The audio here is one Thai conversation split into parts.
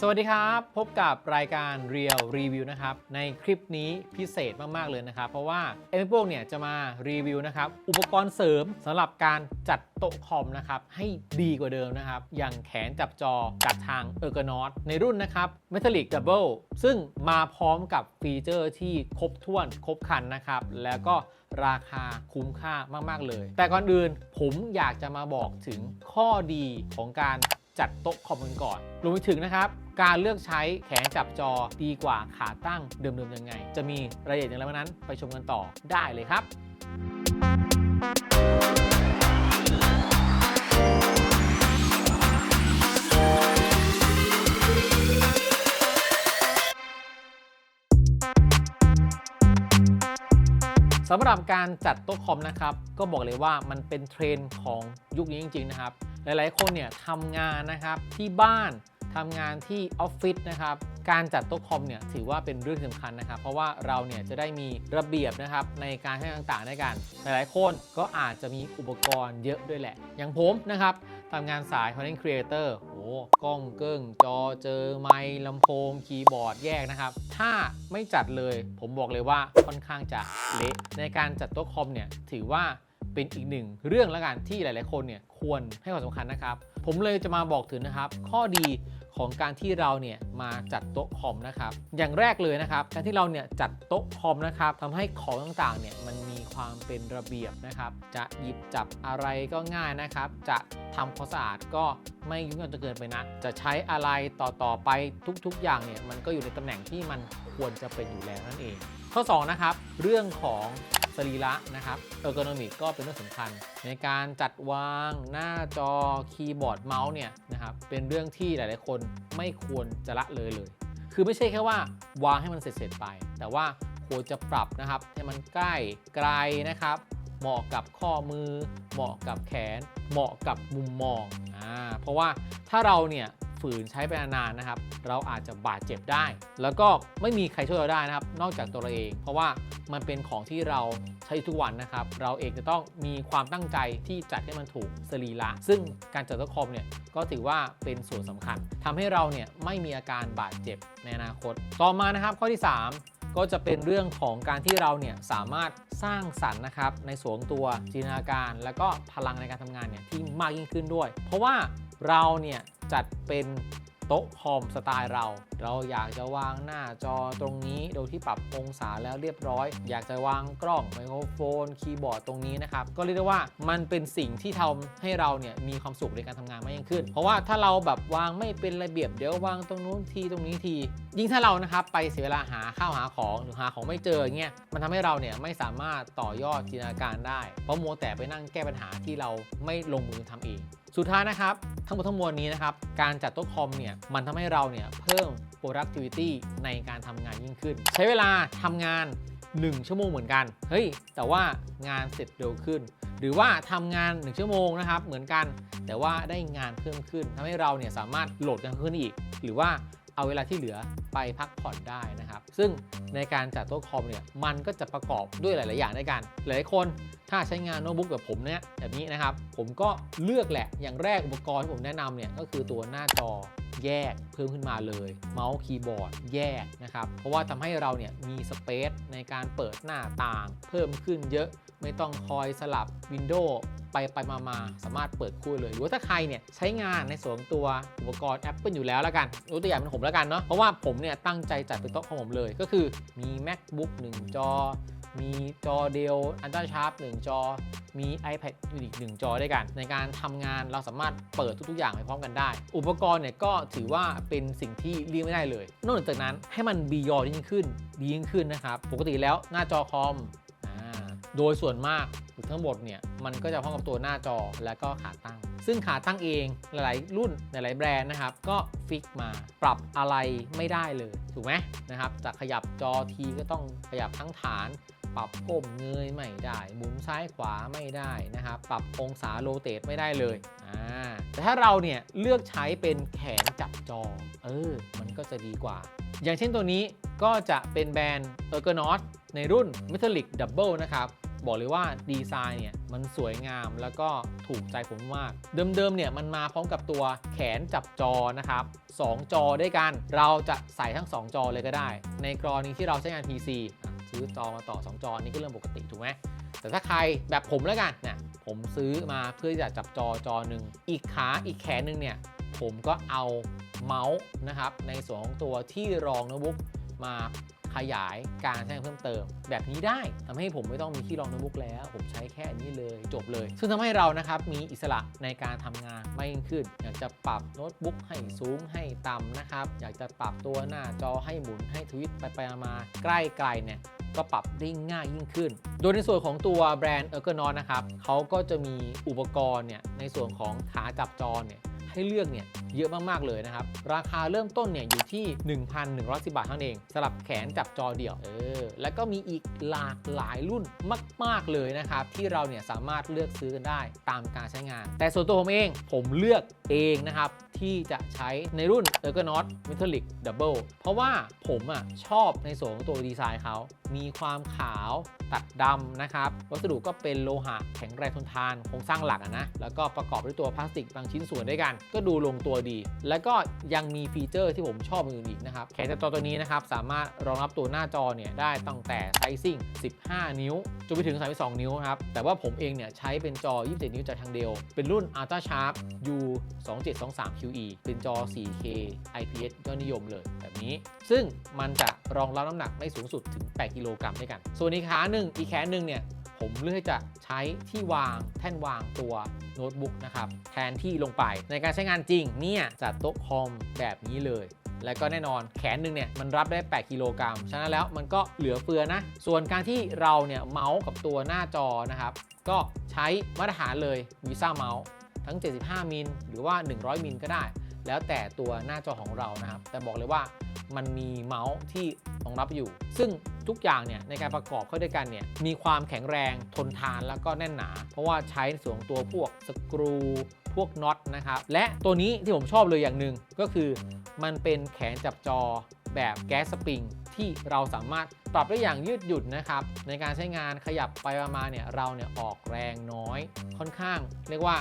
สวัสดีครับ พบกับรายการ Real Review นะครับ ในคลิปนี้พิเศษมาก ๆ เลยนะครับ เพราะว่าเอ็มโป้เนี่ยจะมารีวิวนะครับ อุปกรณ์เสริมสำหรับการจัดโต๊ะคอมนะครับ ให้ดีกว่าเดิมนะครับ อย่างแขนจับจอกับทาง e r g o n o t ในรุ่นนะครับ Metallic Double ซึ่งมาพร้อมกับฟีเจอร์ที่ครบถ้วนครบครันนะครับ แล้วก็ราคาคุ้มค่ามาก ๆ เลย แต่ก่อนอื่นผมอยากจะมาบอกถึงข้อดีของการจัดโต๊ะคอมกันก่อนรวมไปถึงนะครับ การเลือกใช้แขนจับจอดีกว่าขาตั้งเดิมๆยังไง จะมีรายละเอียดอย่างไรบ้างนั้น ไปชมกันต่อได้เลยครับสำหรับการจัดโต๊ะคอมนะครับ ก็บอกเลยว่ามันเป็นเทรนด์ของยุคนี้จริง ๆ นะครับ หลายๆ คนเนี่ยทำงานนะครับที่บ้าน ทำงานที่ออฟฟิศนะครับการจัดโต๊ะคอมเนี่ยถือว่าเป็นเรื่องสำคัญนะครับ เพราะว่าเราเนี่ยจะได้มีระเบียบนะครับในการให้ต่างๆในการหลายๆคนก็อาจจะมีอุปกรณ์เยอะด้วยแหละ อย่างผมนะครับทำงานสาย Content Creator โอ้กล้องเกิ้ง จอเจอไมค์ลำโพง คีย์บอร์ดแยกนะครับ ถ้าไม่จัดเลยผมบอกเลยว่าค่อนข้างจะเละในการจัดโต๊ะคอมเนี่ยถือว่าเป็นอีกหนึ่งเรื่องละกันที่หลาย ๆ คนเนี่ยควรให้ความสำคัญนะครับ ผมเลยจะมาบอกถึงนะครับ ข้อดี ของการที่เราเนี่ยมาจัดโต๊ะคอมนะครับ อย่างแรกเลยนะครับ การที่เราเนี่ยจัดโต๊ะคอมนะครับทำให้ของต่างๆเนี่ยมันมีความเป็นระเบียบนะครับ จะหยิบจับอะไรก็ง่ายนะครับ จะทำความสะอาดก็ไม่ยุ่งยากจนเกินไปนะ จะใช้อะไรต่อๆไปทุกๆ อย่างเนี่ยมันก็อยู่ในตำแหน่งที่มันควรจะเป็นอยู่แล้วนั่นเอง ข้อ 2 นะครับ เรื่องของ สรีระนะครับเออร์โกนอมิกก็เป็นเรื่องสำคัญ ในการจัดวางหน้าจอคีย์บอร์ดเมาส์เนี่ยนะครับเป็นเรื่องที่หลายๆ คนไม่ควรจะละเลยเลย คือไม่ใช่แค่ว่าวางให้มันเสร็จๆไป แต่ว่าควรจะปรับนะครับให้มันใกล้ไกลนะครับ เหมาะกับข้อมือ เหมาะกับแขน เหมาะกับมุมมองอ่าเพราะว่าถ้าเราเนี่ย ฝืนใช้ไปนานๆนะครับ เราอาจจะบาดเจ็บได้ แล้วก็ไม่มีใครช่วยเราได้นะครับ นอกจากตัวเราเอง เพราะว่ามันเป็นของที่เราใช้ทุกวันนะครับ เราเองจะต้องมีความตั้งใจที่จัดให้มันถูกสรีระซึ่งการจัดโต๊ะคอมเนี่ยก็ถือว่าเป็นส่วนสำคัญทำให้เราเนี่ยไม่มีอาการบาดเจ็บในอนาคต ต่อมานะครับข้อที่ 3ก็จะเป็นเรื่องของการที่เราเนี่ยสามารถสร้างสรรค์นะครับในส่วนตัวจินตนาการ แล้วก็พลังในการทำงานเนี่ยที่มากยิ่งขึ้นด้วย เพราะว่า เราเนี่ยจัดเป็นโต๊ะคอมสไตล์เรา เราอยากจะวางหน้าจอตรงนี้ โดยที่ปรับองศาแล้วเรียบร้อย อยากจะวางกล้องไมโครโฟน คีย์บอร์ดตรงนี้นะครับ ก็เรียกได้ว่ามันเป็นสิ่งที่ทำให้เราเนี่ยมีความสุขในการทำงานมากยิ่งขึ้น เพราะว่าถ้าเราแบบวางไม่เป็นระเบียบ เดี๋ยววางตรงนู้นทีตรงนี้ที ยิ่งถ้าเรานะครับไปเสียเวลาหาข้าวหาของหรือหาของไม่เจออย่างเงี้ย มันทำให้เราเนี่ยไม่สามารถต่อยอดจินตนาการได้ เพราะมัวแต่ไปนั่งแก้ปัญหาที่เราไม่ลงมือทำเองสุดท้ายนะครับ ทั้งหมดทั้งมวลนี้นะครับ การจัดโต๊ะคอมเนี่ยมันทำให้เราเนี่ยเพิ่ม productivity ในการทำงานยิ่งขึ้น ใช้เวลาทำงาน 1 ชั่วโมงเหมือนกัน เฮ้ย แต่ว่างานเสร็จเร็วขึ้น หรือว่าทำงาน 1 ชั่วโมงนะครับ เหมือนกัน แต่ว่าได้งานเพิ่มขึ้นทำให้เราเนี่ยสามารถโหลดงานขึ้นอีก หรือว่า เอาเวลาที่เหลือไปพักผ่อนได้นะครับ ซึ่งในการจัดโต๊ะคอมเนี่ยมันก็จะประกอบด้วยหลาย ๆ อย่างด้วยกันหลายคนถ้าใช้งานโน้ตบุ๊กแบบผมเนี่ยแบบนี้นะครับ ผมก็เลือกแหละอย่างแรกอุปกรณ์ที่ผมแนะนำเนี่ยก็คือตัวหน้าจอแยกเพิ่มขึ้นมาเลย เมาส์คีย์บอร์ดแยกนะครับ เพราะว่าทำให้เราเนี่ยมีสเปซในการเปิดหน้าต่าง เพิ่มขึ้นเยอะไม่ต้องคอยสลับวินโดว์ ไปไปมามาสามารถเปิดคู่เลยหรือว่าถ้าใครเนี่ยใช้งานในส่วนตัวอุปกรณ์ Apple อยู่แล้วแล้วกันยกตัวอย่างเป็นผมแล้วกันเนาะเพราะว่าผมเนี่ยตั้งใจจัดเป็นโต๊ะของผมเลย ก็คือมี MacBook 1 จอ มีจอเดียวอันตราชาร์ป1จอ มี iPad อยู่อีก1จอด้วยกัน ในการทำงานเราสามารถเปิดทุกๆอย่างไปพร้อมกันได้ อุปกรณ์เนี่ยก็ถือว่าเป็นสิ่งที่เลี่ยงไม่ได้เลย นอกจากนั้นให้มันบียอยิ่งขึ้นดียิ่งขึ้นนะครับปกติแล้วหน้าจอคอม โดยส่วนมากหรือทั้งหมดเนี่ยมันก็จะพร้อมกับตัวหน้าจอและก็ขาตั้ง ซึ่งขาตั้งเองหลาย ๆ รุ่นหลาย ๆ แบรนด์นะครับ ก็ฟิกมาปรับอะไรไม่ได้เลยถูกไหมนะครับจะขยับจอทีก็ต้องขยับทั้งฐาน ปรับก้มเงยไม่ได้หมุนซ้ายขวาไม่ได้นะครับปรับองศาโรเตทไม่ได้เลยอ่าแต่ถ้าเราเนี่ยเลือกใช้เป็นแขนจับจอเออมันก็จะดีกว่า อย่างเช่นตัวนี้ก็จะเป็นแบรนด์ e r g o n o t ในรุ่น Metallic Double นะครับ บอกเลยว่าดีไซน์เนี่ยมันสวยงามแล้วก็ถูกใจผมมาก เดิมๆเนี่ยมันมาพร้อมกับตัวแขนจับจอนะครับ 2 จอด้วยกัน เราจะใส่ทั้ง 2 จอเลยก็ได้ ในกรณีที่เราใช้งาน PC ซื้อจอมาต่อ 2 จอนี่ก็เรื่องปกติถูกไหมแต่ถ้าใครแบบผมแล้วกันเนี่ยผมซื้อมาเพื่อจะจับจอจอหนึ่งอีกขาอีกแขนหนึ่งเนี่ยผมก็เอาเมาส์นะครับในส่วนของตัวที่รองโน้ตบุ๊กมา ยายการใช้งานเพิ่มเติม แบบนี้ได้ทำให้ผมไม่ต้องมีที่รองโน้ตบุ๊กแล้ว ผมใช้แค่อันนี้เลยจบเลย ซึ่งทำให้เรานะครับมีอิสระในการทำงานมากยิ่งขึ้น อยากจะปรับโน้ตบุ๊กให้สูงให้ต่ำนะครับ อยากจะปรับตัวหน้าจอให้หมุนให้ทวิตไปไปมาใกล้ไกลเนี่ยก็ปรับได้ง่ายยิ่งขึ้น โดยในส่วนของตัวแบรนด์ e r g o n o t นะครับเขาก็จะมีอุปกรณ์เนี่ยในส่วนของขาจับจอเนี่ย ให้เลือกเนี่ยเยอะมาก ๆ เลยนะครับ ราคาเริ่มต้นเนี่ยอยู่ที่ 1,110 บาทเท่านั้นเองสำหรับแขนจับจอเดี่ยวเออแล้วก็มีอีกหลากหลายรุ่นมาก ๆ เลยนะครับ ที่เราเนี่ยสามารถเลือกซื้อกันได้ตามการใช้งาน แต่ส่วนตัวผมเองผมเลือกเองนะครับที่จะใช้ในรุ่น e r g o n o t Metallic Double เพราะว่าผมอะชอบในส่วนของตัวดีไซน์เขา มีความขาวตัดดำนะครับ วัสดุก็เป็นโลหะแข็งแรงทนทานโครงสร้างหลักะนะ แล้วก็ประกอบด้วยตัวพลาสติกบางชิ้นส่วนด้วยกันก็ดูลงตัวดี แล้วก็ยังมีฟีเจอร์ที่ผมชอบอื่นอีกนะครับแขนจับจอตัวนี้นะครับสามารถรองรับตัวหน้าจอเนี่ยได้ตั้งแต่ไซซิ่ง 15 นิ้วจนไปถึง 32 นิ้วครับ แต่ว่าผมเองเนี่ยใช้เป็นจอ 27 นิ้วจากทางเดียวเป็นรุ่น Ultra Sharp U 2723 QE เป็นจอ 4K IPS ยอดนิยมเลยแบบนี้ ซึ่งมันจะรองรับน้ำหนักได้สูงสุดถึง 8 กิโลกรัมด้วยกัน ส่วนอีกขาหนึ่งอีกแขนหนึ่งเนี่ยผมเลือกจะใช้ที่วางแท่นวางตัว โน้ตบุ๊กนะครับแทนที่ลงไปในการใช้งานจริงเนี่ยจัดโต๊ะคอมแบบนี้เลยแล้วก็แน่นอนแขนหนึ่งเนี่ยมันรับได้ 8 กิโลกรัม ฉะนั้นแล้วมันก็เหลือเฟือนะ ส่วนการที่เราเนี่ยเมาส์กับตัวหน้าจอนะครับ ก็ใช้มาตรฐานเลยวีซ่าเมาส์ ทั้ง 75 มิลหรือว่า 100 มิลก็ได้ แล้วแต่ตัวหน้าจอของเรานะครับ แต่บอกเลยว่ามันมีเมาส์ที่รองรับอยู่ ซึ่งทุกอย่างเนี่ยในการประกอบเข้าด้วยกันเนี่ยมีความแข็งแรงทนทานแล้วก็แน่นหนา เพราะว่าใช้ส่วนตัวพวกสกรูพวกน็อตนะครับและตัวนี้ที่ผมชอบเลยอย่างหนึ่งก็คือมันเป็นแขนจับจอแบบแก๊สสปริงที่เราสามารถปรับได้อย่างยืดหยุ่นนะครับ ในการใช้งานขยับไปมาเนี่ยเราเนี่ยออกแรงน้อยค่อนข้าง เรียกว่า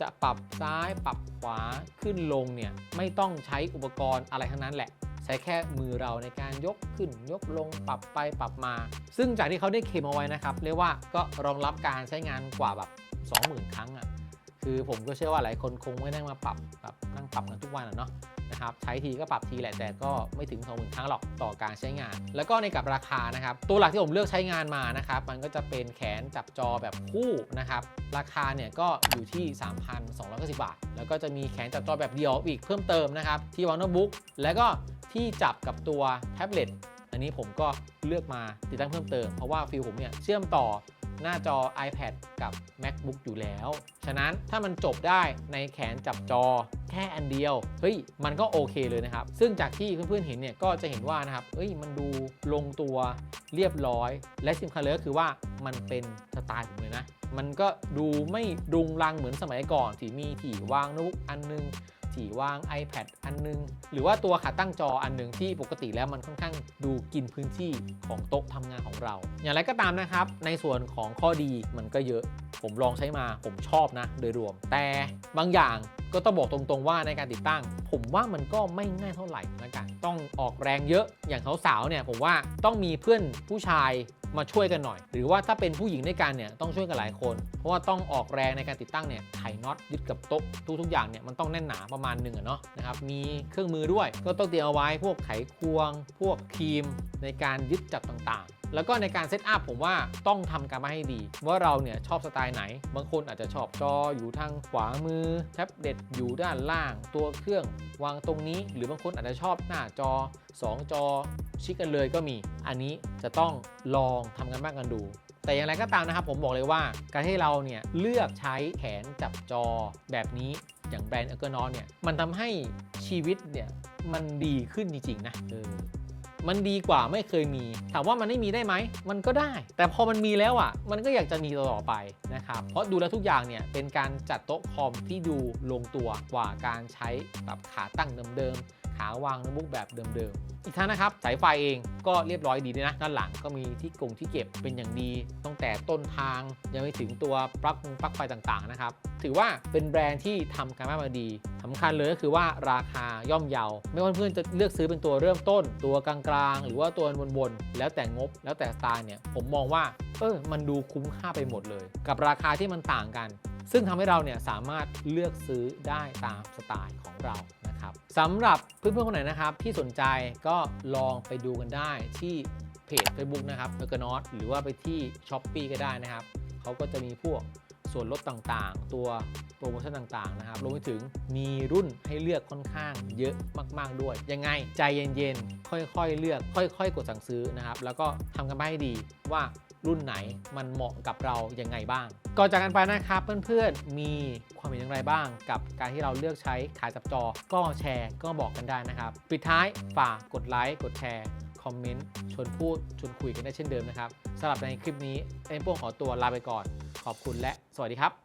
จะปรับซ้ายปรับขวาขึ้นลงเนี่ยไม่ต้องใช้อุปกรณ์อะไรทั้งนั้นแหละ ใช้แค่มือเราในการยกขึ้นยกลงปรับไปปรับมา ซึ่งจากที่เขาได้เคมเอาไว้นะครับ เรียกว่าก็รองรับการใช้งานกว่าแบบ 20,000 ครั้งอะ่ะ คือผมก็เชื่อว่าหลายคนคงไม่ได้มาปรับแบบนั่งปรับกันทุกวันอะเนาะนะครับใช้ทีก็ปรับทีแหละแต่ก็ไม่ถึง 20,000 ครั้งหรอกต่อการใช้งาน แล้วก็ในกับราคานะครับตัวหลักที่ผมเลือกใช้งานมานะครับมันก็จะเป็นแขนจับจอแบบคู่นะครับราคาเนี่ยก็อยู่ที่ 3,290 บาท แล้วก็จะมีแขนจับจอแบบเดียวอีกเพิ่มเติมนะครับที่วางโน้ตบุ๊กแล้วก็ที่จับกับตัวแท็บเล็ตอันนี้ผมก็เลือกมาติดตั้งเพิ่มเติมเพราะว่าฟิลผมเนี่ยเชื่อมต่อ หน้าจอ iPad กับ MacBook อยู่แล้ว ฉะนั้นถ้ามันจบได้ในแขนจับจอแค่อันเดียว เฮ้ย มันก็โอเคเลยนะครับ ซึ่งจากที่เพื่อนๆเห็นเนี่ยก็จะเห็นว่านะครับ เอ้ย มันดูลงตัวเรียบร้อย และสำคัญเลยก็คือว่ามันเป็นสไตล์ผมเลยนะ มันก็ดูไม่รุงรังเหมือนสมัยก่อนที่มีที่วางโน้ตบุ๊กอันนึง ที่วาง iPad อันนึง หรือว่าตัวขาตั้งจออันหนึ่งที่ปกติแล้วมันค่อนข้างดูกินพื้นที่ของโต๊ะทำงานของเรา อย่างไรก็ตามนะครับ ในส่วนของข้อดีมันก็เยอะ ผมลองใช้มาผมชอบนะโดยรวม แต่บางอย่างก็ต้องบอกตรงๆว่าในการติดตั้ง ผมว่ามันก็ไม่ง่ายเท่าไหร่ละกันต้องออกแรงเยอะอย่างสาวๆเนี่ยผมว่าต้องมีเพื่อนผู้ชาย มาช่วยกันหน่อย หรือว่าถ้าเป็นผู้หญิงด้วยกันเนี่ยต้องช่วยกันหลายคน เพราะว่าต้องออกแรงในการติดตั้งเนี่ยไขน็อตยึดกับโต๊ะทุกๆอย่างเนี่ยมันต้องแน่นหนาประมาณหนึ่งอะเนาะนะครับมีเครื่องมือด้วย ก็ต้องเตรียมเอาไว้พวกไขควง พวกครีมในการยึดจับต่างๆ แล้วก็ในการเซตอัพผมว่าต้องทำการบ้าให้ดี ว่าเราเนี่ยชอบสไตล์ไหน บางคนอาจจะชอบจออยู่ทางขวามือแท็บเล็ตอยู่ด้านล่าง ตัวเครื่องวางตรงนี้ หรือบางคนอาจจะชอบหน้าจอ 2 จอ ชิดกันเลยก็มี อันนี้จะต้องลองทำกันบ้างกันดูแต่อย่างไรก็ตามนะครับผมบอกเลยว่าการที่เราเนี่ยเลือกใช้แขนจับจอแบบนี้อย่างแบรนด์เออร์กนอเนี่ยมันทำให้ชีวิตเนี่ยมันดีขึ้นจริง ๆ นะ มันดีกว่าไม่เคยมี ถามว่ามันไม่มีได้ไหม มันก็ได้ แต่พอมันมีแล้วอะ มันก็อยากจะมีต่อไปนะครับ เพราะดูแล้วทุกอย่างเนี่ยเป็นการจัดโต๊ะคอมที่ดูลงตัวกว่าการใช้แบบขาตั้งเดิมๆ ขาวางโน้ตบุ๊กแบบเดิมๆ อีกทั้งนะครับ สายไฟเองก็เรียบร้อยดีด้วยนะ ด้านหลังก็มีที่กงที่เก็บเป็นอย่างดี ตั้งแต่ต้นทางยังไม่ถึงตัวปลั๊กปลั๊กไฟต่างๆนะครับ ถือว่าเป็นแบรนด์ที่ทำการบ้านมาดีสำคัญเลยก็คือว่าราคาย่อมเยา ไม่ว่าเพื่อนจะเลือกซื้อเป็นตัวเริ่มต้น ตัวกลางๆ หรือว่าตัวบนๆ แล้วแต่งบแล้วแต่สไตล์เนี่ยผมมองว่าเออมันดูคุ้มค่าไปหมดเลย กับราคาที่มันต่างกัน ซึ่งทำให้เราเนี่ยสามารถเลือกซื้อได้ตามสไตล์ของเรา นะครับสำหรับเพื่อนๆคนไหนนะครับ ที่สนใจก็ลองไปดูกันได้ที่เพจ Facebook นะครับเมกานอตหรือว่าไปที่ s h อ p e e ก็ได้นะครับเขาก็จะมีพวกส่วนลดต่างๆ ตัวโปรโมชั่นต่างๆนะครับรวมไปถึงมีรุ่นให้เลือกค่อนข้างเยอะมากๆด้วย ยังไงใจเย็นๆ ค่อยๆ เลือก ค่อยๆ กดสั่งซื้อนะครับ แล้วก็ทำกันบ้านให้ดีว่า รุ่นไหนมันเหมาะกับเรายังไงบ้าง ก่อนจากกันไปนะครับเพื่อนๆ มีความเห็นอย่างไรบ้าง กับการที่เราเลือกใช้ขายจับจอ ก็แชร์ก็บอกกันได้นะครับ ปิดท้ายฝากกดไลค์กดแชร์คอมเมนต์ชวนพูดชวนคุยกันได้เช่นเดิมนะครับสำหรับในคลิปนี้เอ็มโป้ขอตัวลาไปก่อน ขอบคุณและสวัสดีครับ